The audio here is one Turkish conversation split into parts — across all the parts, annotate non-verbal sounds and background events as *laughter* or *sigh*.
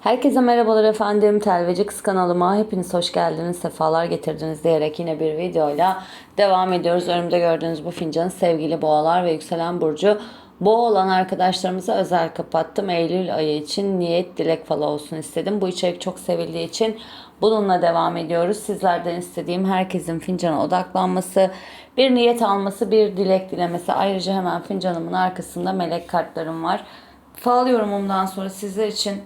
Herkese merhabalar efendim. Telveci Kız kanalıma hepiniz hoş geldiniz, sefalar getirdiniz diyerek yine bir videoyla devam ediyoruz. Önümde gördüğünüz bu fincanı sevgili boğalar ve yükselen burcu boğa olan arkadaşlarımıza özel kapattım. Eylül ayı için niyet dilek falı olsun istedim. Bu içerik çok sevildiği için bununla devam ediyoruz. Sizlerden istediğim herkesin fincana odaklanması, bir niyet alması, bir dilek dilemesi. Ayrıca hemen fincanımın arkasında melek kartlarım var. Fal yorumumdan sonra sizler için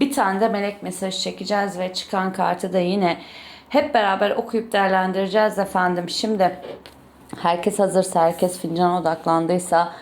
bir tane de melek mesajı çekeceğiz ve çıkan kartı da yine hep beraber okuyup değerlendireceğiz efendim. Şimdi herkes hazırsa, herkes fincana odaklandıysa,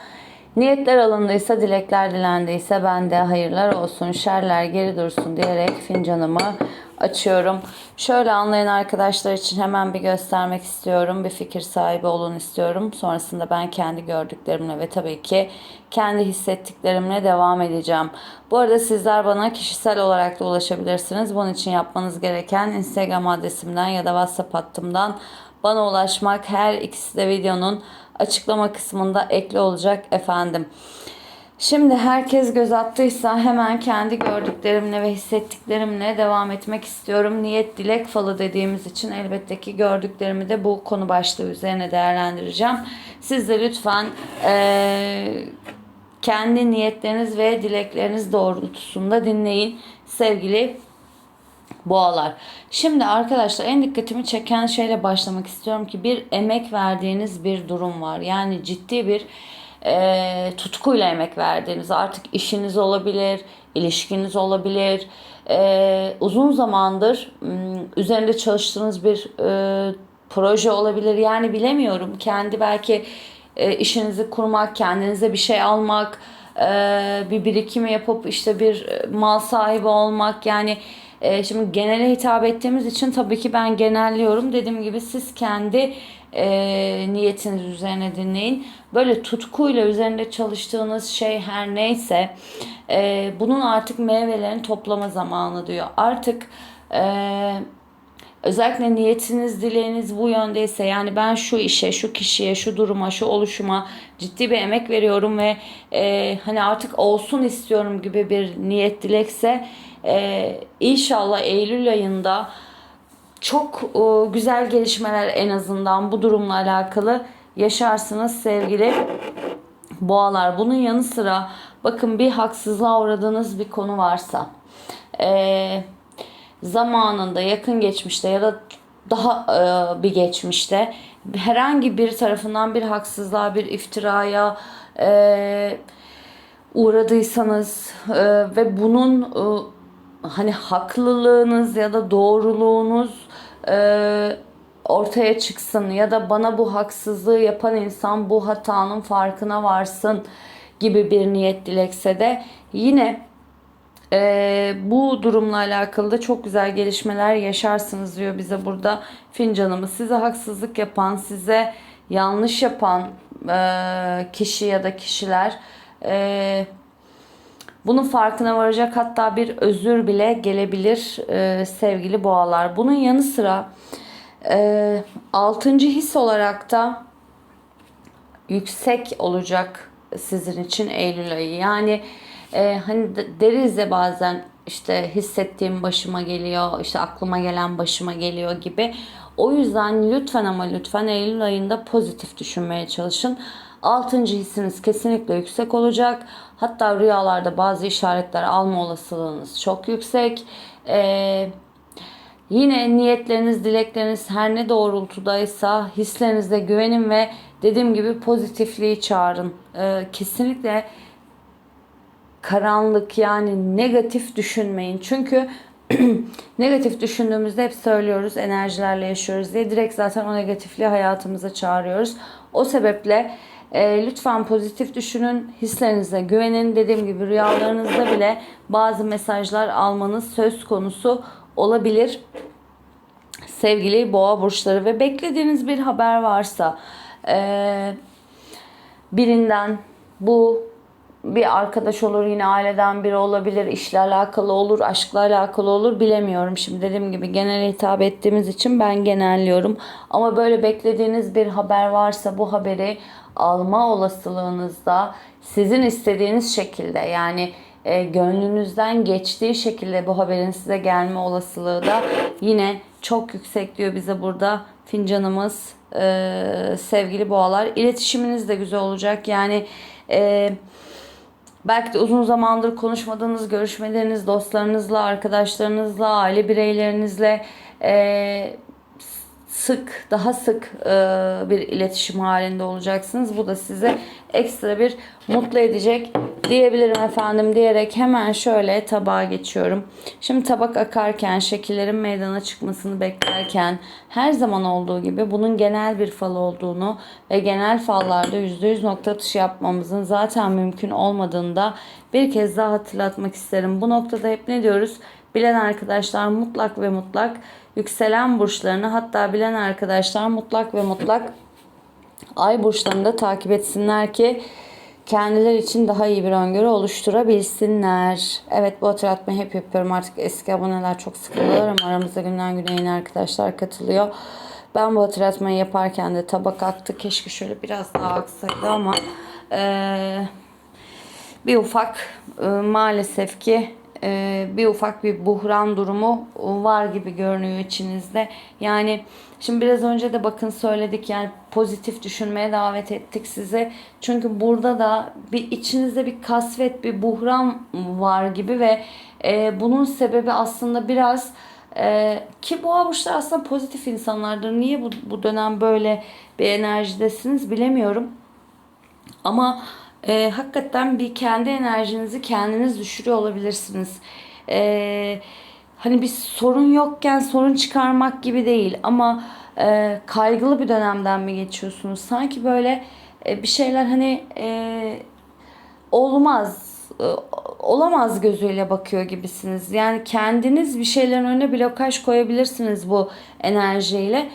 niyetler alındıysa, dilekler dilendiyse ben de hayırlar olsun, şerler geri dursun diyerek fincanımı açıyorum. Şöyle anlayan arkadaşlar için hemen bir göstermek istiyorum. Bir fikir sahibi olun istiyorum. Sonrasında ben kendi gördüklerimle ve tabii ki kendi hissettiklerimle devam edeceğim. Bu arada sizler bana kişisel olarak da ulaşabilirsiniz. Bunun için yapmanız gereken Instagram adresimden ya da WhatsApp hattımdan bana ulaşmak. Her ikisi de videonun açıklama kısmında ekli olacak efendim. Şimdi herkes göz attıysa hemen kendi gördüklerimle ve hissettiklerimle devam etmek istiyorum. Niyet dilek falı dediğimiz için elbette ki gördüklerimi de bu konu başlığı üzerine değerlendireceğim. Siz de lütfen eee, kendi niyetleriniz ve dilekleriniz doğrultusunda dinleyin sevgili boğalar. Şimdi arkadaşlar en dikkatimi çeken şeyle başlamak istiyorum ki bir emek verdiğiniz bir durum var. Yani ciddi bir e, tutkuyla emek verdiğiniz artık işiniz olabilir, ilişkiniz olabilir. E, uzun zamandır üzerinde çalıştığınız bir e, proje olabilir. Yani bilemiyorum. Kendi belki e, işinizi kurmak, kendinize bir şey almak, e, bir birikimi yapıp işte bir e, mal sahibi olmak yani e, şimdi genele hitap ettiğimiz için tabii ki ben genelliyorum. Dediğim gibi siz kendi e, niyetiniz üzerine dinleyin. Böyle tutkuyla üzerinde çalıştığınız şey her neyse e, bunun artık meyvelerini toplama zamanı diyor. Artık e, Özellikle niyetiniz, dileğiniz bu yöndeyse yani ben şu işe, şu kişiye, şu duruma, şu oluşuma ciddi bir emek veriyorum ve e, hani artık olsun istiyorum gibi bir niyet dilekse e, inşallah Eylül ayında çok e, güzel gelişmeler en azından bu durumla alakalı yaşarsınız sevgili boğalar. Bunun yanı sıra bakın bir haksızlığa uğradığınız bir konu varsa eee zamanında yakın geçmişte ya da daha e, bir geçmişte herhangi bir tarafından bir haksızlığa bir iftiraya e, uğradıysanız e, ve bunun e, hani haklılığınız ya da doğruluğunuz e, ortaya çıksın ya da bana bu haksızlığı yapan insan bu hatanın farkına varsın gibi bir niyet dilekse de yine ee, bu durumla alakalı da çok güzel gelişmeler yaşarsınız diyor bize burada fincanımız. Size haksızlık yapan, size yanlış yapan e, kişi ya da kişiler e, bunun farkına varacak hatta bir özür bile gelebilir e, sevgili boğalar. Bunun yanı sıra e, altıncı his olarak da yüksek olacak sizin için Eylül ayı. Yani e, hani deriz ya bazen işte hissettiğim başıma geliyor, işte aklıma gelen başıma geliyor gibi. O yüzden lütfen ama lütfen Eylül ayında pozitif düşünmeye çalışın. Altıncı hissiniz kesinlikle yüksek olacak. Hatta rüyalarda bazı işaretler alma olasılığınız çok yüksek. Ee, yine niyetleriniz, dilekleriniz her ne doğrultudaysa hislerinize güvenin ve dediğim gibi pozitifliği çağırın. Ee, kesinlikle karanlık yani negatif düşünmeyin. Çünkü *clears throat* negatif düşündüğümüzde hep söylüyoruz enerjilerle yaşıyoruz diye direkt zaten o negatifliği hayatımıza çağırıyoruz. O sebeple e, lütfen pozitif düşünün, hislerinize güvenin. Dediğim gibi rüyalarınızda bile bazı mesajlar almanız söz konusu olabilir. Sevgili boğa burçları ve beklediğiniz bir haber varsa e, birinden bu bir arkadaş olur yine aileden biri olabilir, işle alakalı olur, aşkla alakalı olur bilemiyorum. Şimdi dediğim gibi genel hitap ettiğimiz için ben genelliyorum. Ama böyle beklediğiniz bir haber varsa bu haberi alma olasılığınızda sizin istediğiniz şekilde yani e, gönlünüzden geçtiği şekilde bu haberin size gelme olasılığı da yine çok yüksek diyor bize burada fincanımız e, sevgili boğalar. İletişiminiz de güzel olacak. Yani e, belki de uzun zamandır konuşmadığınız görüşmeleriniz dostlarınızla, arkadaşlarınızla, aile bireylerinizle e, sık, daha sık e, bir iletişim halinde olacaksınız. Bu da size ekstra bir mutlu edecek diyebilirim efendim diyerek hemen şöyle tabağa geçiyorum. Şimdi tabak akarken, şekillerin meydana çıkmasını beklerken her zaman olduğu gibi bunun genel bir fal olduğunu ve genel fallarda %100 nokta atışı yapmamızın zaten mümkün olmadığını da bir kez daha hatırlatmak isterim. Bu noktada hep ne diyoruz? Bilen arkadaşlar mutlak ve mutlak yükselen burçlarını hatta bilen arkadaşlar mutlak ve mutlak ay burçlarını da takip etsinler ki kendileri için daha iyi bir öngörü oluşturabilsinler. Evet bu hatırlatmayı hep yapıyorum artık eski aboneler çok sıkılıyorlar ama aramızda günden güne yeni arkadaşlar katılıyor. Ben bu hatırlatmayı yaparken de tabak aktı. Keşke şöyle biraz daha aksaydı ama eee bir ufak e, maalesef ki bir ufak bir buhran durumu var gibi görünüyor içinizde. Yani şimdi biraz önce de bakın söyledik yani pozitif düşünmeye davet ettik size. Çünkü burada da bir içinizde bir kasvet, bir buhran var gibi ve e, bunun sebebi aslında biraz e, ki boğa burçları aslında pozitif insanlardır. Niye bu, bu dönem böyle bir enerjidesiniz bilemiyorum. Ama e, hakikaten bir kendi enerjinizi kendiniz düşürüyor olabilirsiniz. E, hani bir sorun yokken sorun çıkarmak gibi değil ama e, kaygılı bir dönemden mi geçiyorsunuz? Sanki böyle e, bir şeyler hani e, olmaz e, olamaz gözüyle bakıyor gibisiniz. Yani kendiniz bir şeylerin önüne blokaj koyabilirsiniz bu enerjiyle.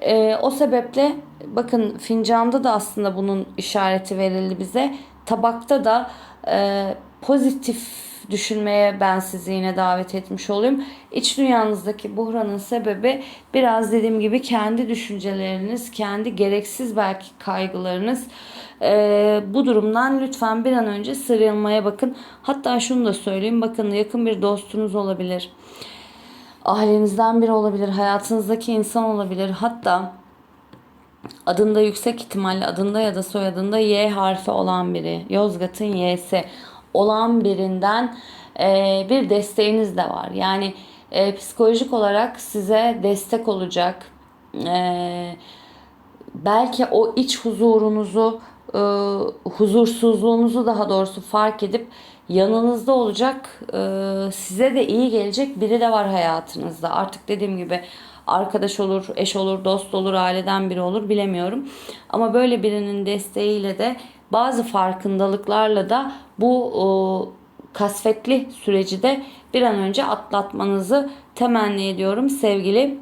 E, o sebeple bakın fincanda da aslında bunun işareti verildi bize. Tabakta da e, pozitif düşünmeye ben sizi yine davet etmiş olayım. İç dünyanızdaki buhranın sebebi biraz dediğim gibi kendi düşünceleriniz, kendi gereksiz belki kaygılarınız. Ee, bu durumdan lütfen bir an önce sıyrılmaya bakın. Hatta şunu da söyleyeyim. Bakın yakın bir dostunuz olabilir. Ailenizden biri olabilir. Hayatınızdaki insan olabilir. Hatta adında yüksek ihtimalle adında ya da soyadında Y harfi olan biri, Yozgat'ın Y'si olan birinden e, bir desteğiniz de var. Yani e, psikolojik olarak size destek olacak. E, belki o iç huzurunuzu, e, huzursuzluğunuzu daha doğrusu fark edip yanınızda olacak, e, size de iyi gelecek biri de var hayatınızda. Artık dediğim gibi arkadaş olur, eş olur, dost olur, aileden biri olur bilemiyorum. Ama böyle birinin desteğiyle de bazı farkındalıklarla da bu e, kasvetli süreci de bir an önce atlatmanızı temenni ediyorum sevgili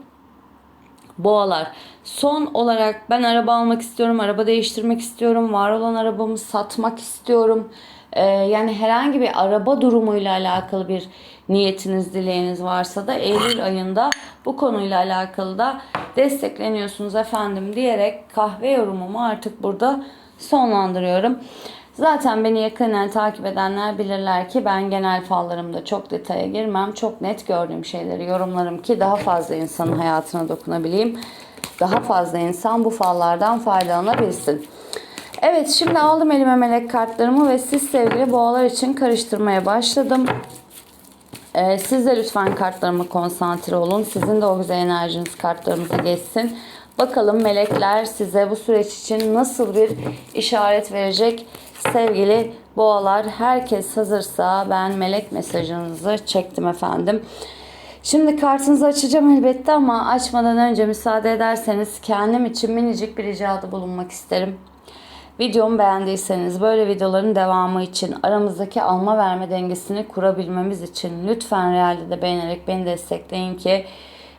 boğalar. Son olarak ben araba almak istiyorum, araba değiştirmek istiyorum, var olan arabamı satmak istiyorum. Ee, yani herhangi bir araba durumuyla alakalı bir niyetiniz, dileğiniz varsa da Eylül ayında bu konuyla alakalı da destekleniyorsunuz efendim diyerek kahve yorumumu artık burada sonlandırıyorum. Zaten beni yakından takip edenler bilirler ki ben genel fallarımda çok detaya girmem. Çok net gördüğüm şeyleri yorumlarım ki daha fazla insanın hayatına dokunabileyim. Daha fazla insan bu fallardan faydalanabilsin. Evet şimdi aldım elime melek kartlarımı ve siz sevgili boğalar için karıştırmaya başladım. Ee, siz de lütfen kartlarıma konsantre olun. Sizin de o güzel enerjiniz kartlarımıza geçsin. Bakalım melekler size bu süreç için nasıl bir işaret verecek sevgili boğalar. Herkes hazırsa ben melek mesajınızı çektim efendim. Şimdi kartınızı açacağım elbette ama açmadan önce müsaade ederseniz kendim için minicik bir ricada bulunmak isterim. Videomu beğendiyseniz böyle videoların devamı için aramızdaki alma verme dengesini kurabilmemiz için lütfen realde de beğenerek beni destekleyin ki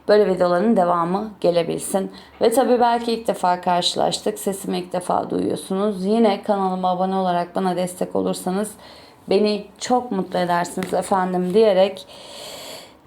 böyle videoların devamı gelebilsin. Ve tabii belki ilk defa karşılaştık. Sesimi ilk defa duyuyorsunuz. Yine kanalıma abone olarak bana destek olursanız beni çok mutlu edersiniz efendim diyerek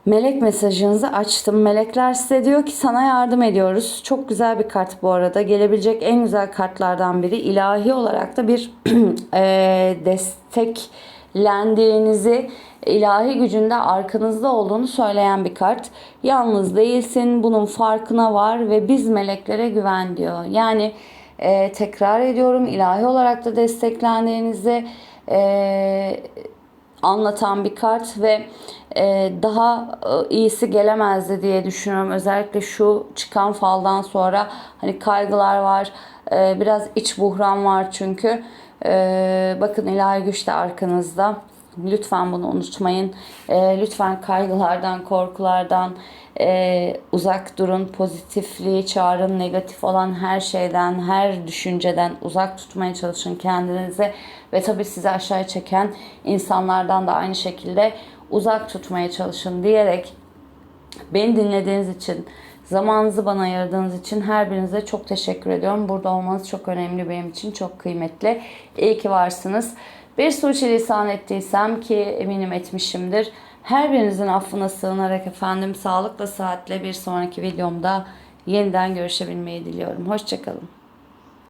Melek mesajınızı açtım. Melekler size diyor ki sana yardım ediyoruz. Çok güzel bir kart bu arada. Gelebilecek en güzel kartlardan biri. İlahi olarak da bir *clears throat* e, destek desteklendiğinizi, ilahi gücünde arkanızda olduğunu söyleyen bir kart. Yalnız değilsin, bunun farkına var ve biz meleklere güven diyor. Yani e, tekrar ediyorum ilahi olarak da desteklendiğinizi e, anlatan bir kart ve e, daha e, iyisi gelemezdi diye düşünüyorum. Özellikle şu çıkan faldan sonra hani kaygılar var, e, biraz iç buhran var çünkü. E, bakın ilahi güç de arkanızda. Lütfen bunu unutmayın. E, lütfen kaygılardan, korkulardan e, uzak durun. Pozitifliği çağırın. Negatif olan her şeyden, her düşünceden uzak tutmaya çalışın kendinizi. Ve tabii sizi aşağı çeken insanlardan da aynı şekilde uzak tutmaya çalışın diyerek Beni dinlediğiniz için, zamanınızı bana ayırdığınız için her birinize çok teşekkür ediyorum. Burada olmanız çok önemli benim için, çok kıymetli. İyi ki varsınız. Bir suçilisan ettiysem ki eminim etmişimdir. Her birinizin affına sığınarak efendim sağlıkla saatle bir sonraki videomda yeniden görüşebilmeyi diliyorum. Hoşçakalın.